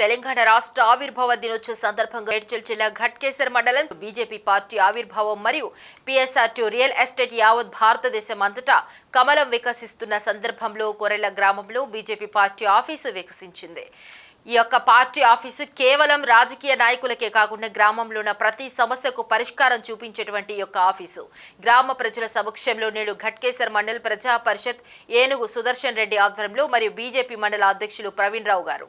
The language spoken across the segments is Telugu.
తెలంగాణ రాష్ట్ర ఆవిర్భావ దినోత్సవ సందర్భంగా మేడ్చల్ జిల్లా ఘట్కేసర్ మండలం బీజేపీ పార్టీ ఆవిర్భావం మరియు పిఎస్ఆర్ టూ రియల్ ఎస్టేట్ యావత్ భారతదేశం అంతటా కమలం వికసిస్తున్న సందర్భంలో కొరెల గ్రామంలో బీజేపీ పార్టీ ఆఫీసు వికసించింది. ఈ యొక్క పార్టీ ఆఫీసు కేవలం రాజకీయ నాయకులకే కాకుండా గ్రామంలో ఉన్న ప్రతి సమస్యకు పరిష్కారం చూపించేటువంటి ఈ యొక్క ఆఫీసు. గ్రామ ప్రజల సమక్షంలో నేడు ఘట్కేసర్ మండల్ ప్రజా పరిషత్ ఏనుగు సుదర్శన్ రెడ్డి ఆధ్వర్యంలో మరియు బీజేపీ మండల అధ్యక్షులు ప్రవీణ్ రావు గారు.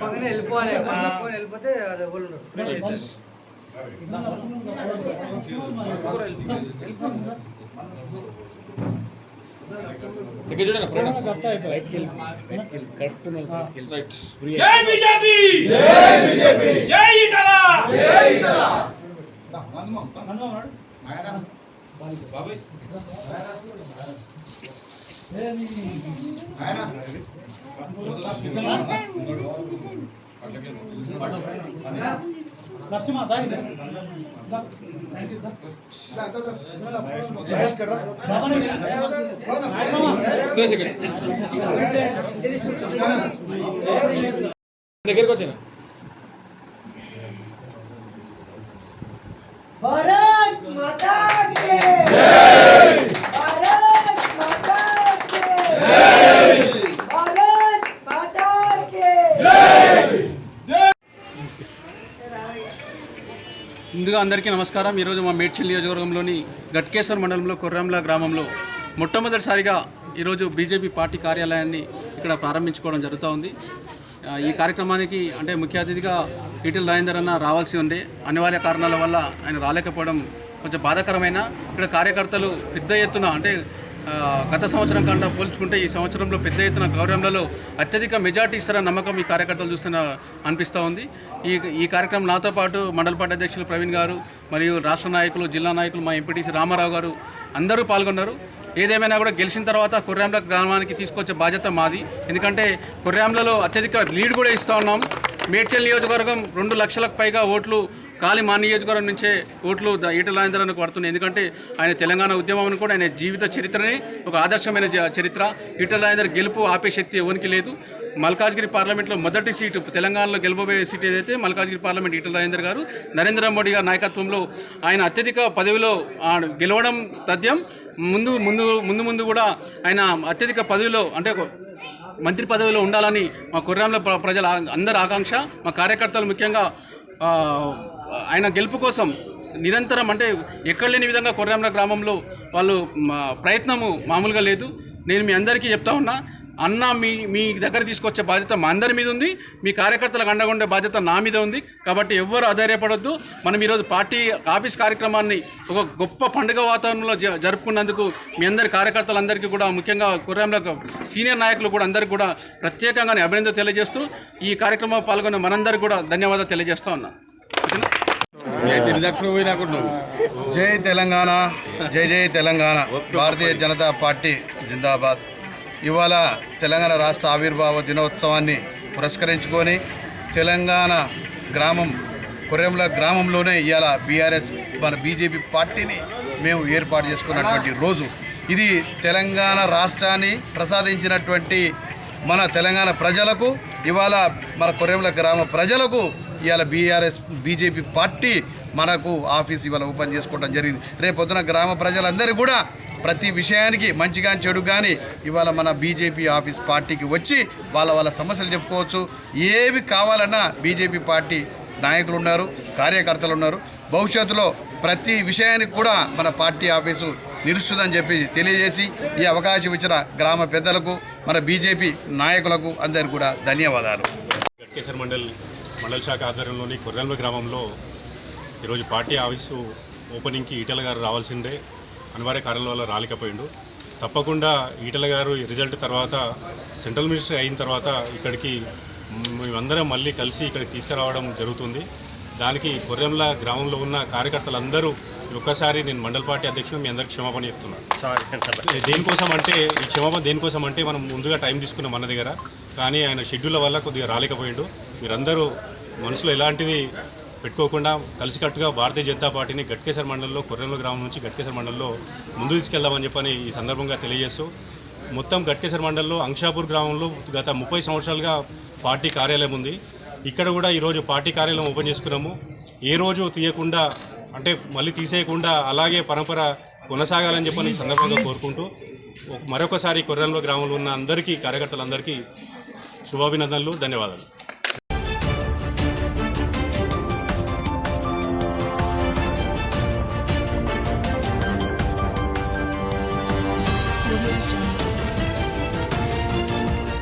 పక్కన వెళ్ళిపోవాలి పక్కన వెళ్ళిపోతే అది ఎవరు ఉండరు. జై బీజేపీ జై బీజేపీ జై ఇటలా జై ఇటలా నరసింహ దాగి నరసింహ దాడి దగ్గరికి వచ్చిన భారత్ మాతా ముందుగా అందరికీ నమస్కారం. ఈరోజు మా మేడ్చల్ నియోజకవర్గంలోని గట్కేశ్వర్ మండలంలో కొర్రంల గ్రామంలో మొట్టమొదటిసారిగా ఈరోజు బీజేపీ పార్టీ కార్యాలయాన్ని ఇక్కడ ప్రారంభించుకోవడం జరుగుతూ ఉంది. ఈ కార్యక్రమానికి అంటే ముఖ్య అతిథిగా ఈటెల రాజేందర్ అన్న రావాల్సి ఉండే. అనివార్య కారణాల వల్ల ఆయన రాలేకపోవడం కొంచెం బాధాకరమైన. ఇక్కడ కార్యకర్తలు పెద్ద ఎత్తున అంటే గత సంవత్సరం కన్నా పోల్చుకుంటే ఈ సంవత్సరంలో పెద్ద ఎత్తున గౌరవంలో అత్యధిక మెజార్టీ ఇస్తారన్న నమ్మకం ఈ కార్యకర్తలు చూస్తున్న అనిపిస్తూ ఉంది. ఈ ఈ కార్యక్రమం నాతో పాటు మండల పార్టీ అధ్యక్షులు ప్రవీణ్ గారు మరియు రాష్ట్ర నాయకులు జిల్లా నాయకులు మా ఎంపీటీసీ రామారావు గారు అందరూ పాల్గొన్నారు. ఏదేమైనా కూడా గెలిచిన తర్వాత కొర్రాంల గ్రామానికి తీసుకొచ్చే బాధ్యత మాది. ఎందుకంటే కొర్రాంలలో అత్యధిక లీడ్ కూడా ఇస్తూ ఉన్నాం. మేడ్చల్ నియోజకవర్గం రెండు లక్షలకు పైగా ఓట్లు కాలి మా నియోజకవర్గం నుంచే ఓట్లు ద- ఈటల రాజేంద్రానికి పడుతున్నాయి. ఎందుకంటే ఆయన తెలంగాణ ఉద్యమం కూడా ఆయన జీవిత చరిత్రని ఒక ఆదర్శమైన చరిత్ర. ఈటల రాజేందర్ గెలుపు ఆపే శక్తి ఎవరికి లేదు. మల్కాజ్గిరి పార్లమెంట్లో మొదటి సీటు తెలంగాణలో గెలవబోయే సీట్ ఏదైతే మల్కాజ్గిరి పార్లమెంట్ ఈటల రాజేందర్ గారు నరేంద్ర మోడీ గారి నాయకత్వంలో ఆయన అత్యధిక పదవిలో గెలవడం తథ్యం. ముందు ముందు ముందు ముందు కూడా ఆయన అత్యధిక పదవిలో అంటే ఒక మంత్రి పదవిలో ఉండాలని మా కుర్రాంల ప్రజల అందరి ఆకాంక్ష మా కార్యకర్తలు ముఖ్యంగా ఆయన గెలుపు కోసం నిరంతరం అంటే ఎక్కడ లేని విధంగా కొర్రాంల గ్రామంలో వాళ్ళు ప్రయత్నము మామూలుగా లేదు. నేను మీ అందరికీ చెప్తా ఉన్నా అన్న మీ మీ దగ్గర తీసుకొచ్చే బాధ్యత మా అందరి మీద ఉంది మీ కార్యకర్తలకు అండగుండే బాధ్యత నా మీద ఉంది. కాబట్టి ఎవ్వరు అధైర్యపడొద్దు. మనం ఈరోజు పార్టీ ఆఫీస్ కార్యక్రమాన్ని ఒక గొప్ప పండుగ వాతావరణంలో జ- జరుపుకున్నందుకు మీ అందరి కార్యకర్తలందరికీ కూడా ముఖ్యంగా కుర్రాంల సీనియర్ నాయకులు కూడా అందరికీ కూడా ప్రత్యేకంగా అభినందన తెలియజేస్తూ ఈ కార్యక్రమంలో పాల్గొన్న మనందరికీ కూడా ధన్యవాదాలు తెలియజేస్తా ఉన్నా. జై తెలంగాణ జై జై తెలంగాణ. భారతీయ జనతా పార్టీ జిందాబాద్. ఇవాళ తెలంగాణ రాష్ట్ర ఆవిర్భావ దినోత్సవాన్ని పురస్కరించుకొని తెలంగాణ గ్రామం కొర్రెంల గ్రామంలోనే ఇవాళ బీఆర్ఎస్ మన బీజేపీ పార్టీని మేము ఏర్పాటు చేసుకున్నటువంటి రోజు. ఇది తెలంగాణ రాష్ట్రాన్ని ప్రసాదించినటువంటి మన తెలంగాణ ప్రజలకు ఇవాళ మన కొర్రెంల గ్రామ ప్రజలకు ఇవాళ బీఆర్ఎస్ బీజేపీ పార్టీ మనకు ఆఫీస్ ఇవాళ ఓపెన్ చేసుకోవడం జరిగింది. రేపు గ్రామ ప్రజలందరూ కూడా ప్రతి విషయానికి మంచి కానీ చెడు కానీ ఇవాళ మన బీజేపీ ఆఫీస్ పార్టీకి వచ్చి వాళ్ళ వాళ్ళ సమస్యలు చెప్పుకోవచ్చు. ఏవి కావాలన్నా బీజేపీ పార్టీ నాయకులు ఉన్నారు కార్యకర్తలు ఉన్నారు. భవిష్యత్తులో ప్రతి విషయానికి కూడా మన పార్టీ ఆఫీసు నిలుస్తుందని చెప్పి తెలియజేసి ఈ అవకాశం ఇచ్చిన గ్రామ పెద్దలకు మన బీజేపీ నాయకులకు అందరికీ కూడా ధన్యవాదాలు. గట్కేశ్వర మండల్ మండల శాఖ ఆధ్వర్యంలోని కొర్రెల్వ గ్రామంలో ఈరోజు పార్టీ ఆఫీసు ఓపెనింగ్కి ఈటల గారు రావాల్సిందే. అనివార్య కారణాల వల్ల రాలేకపోయిండు. తప్పకుండా ఈటల గారు రిజల్ట్ తర్వాత సెంట్రల్ మినిస్టర్ అయిన తర్వాత ఇక్కడికి మేమందరం మళ్ళీ కలిసి ఇక్కడికి తీసుకురావడం జరుగుతుంది. దానికి కొర్రెంల గ్రామంలో ఉన్న కార్యకర్తలందరూ ఒక్కసారి నేను మండల పార్టీ అధ్యక్షుడు మీ అందరికి క్షమాపణ చెప్తున్నాను దేనికోసం అంటే ఈ క్షమాపణ దేనికోసం అంటే మనం ముందుగా టైం తీసుకున్నాం మన దగ్గర. కానీ ఆయన షెడ్యూల్ వల్ల కొద్దిగా రాలేకపోయిండు. మీరందరూ మనసులో ఎలాంటిది పెట్టుకోకుండా కలిసికట్టుగా భారతీయ జనతా పార్టీని గట్కేశ్వర మండలంలో కొర్రెల గ్రామం నుంచి గట్కేశ్వర మండలంలో ముందు తీసుకెళ్దామని చెప్పని ఈ సందర్భంగా తెలియజేస్తూ మొత్తం గట్కేశ్వర మండలంలో అంక్షాపూర్ గ్రామంలో గత ముప్పై సంవత్సరాలుగా పార్టీ కార్యాలయం ఉంది. ఇక్కడ కూడా ఈరోజు పార్టీ కార్యాలయం ఓపెన్ చేసుకున్నాము. ఏ రోజు తీయకుండా అంటే మళ్ళీ తీసేయకుండా అలాగే పరంపర కొనసాగాలని చెప్పని ఈ సందర్భంగా కోరుకుంటూ మరొకసారి కొర్రెంలో గ్రామంలో ఉన్న అందరికీ కార్యకర్తలందరికీ శుభాభినందనలు ధన్యవాదాలు.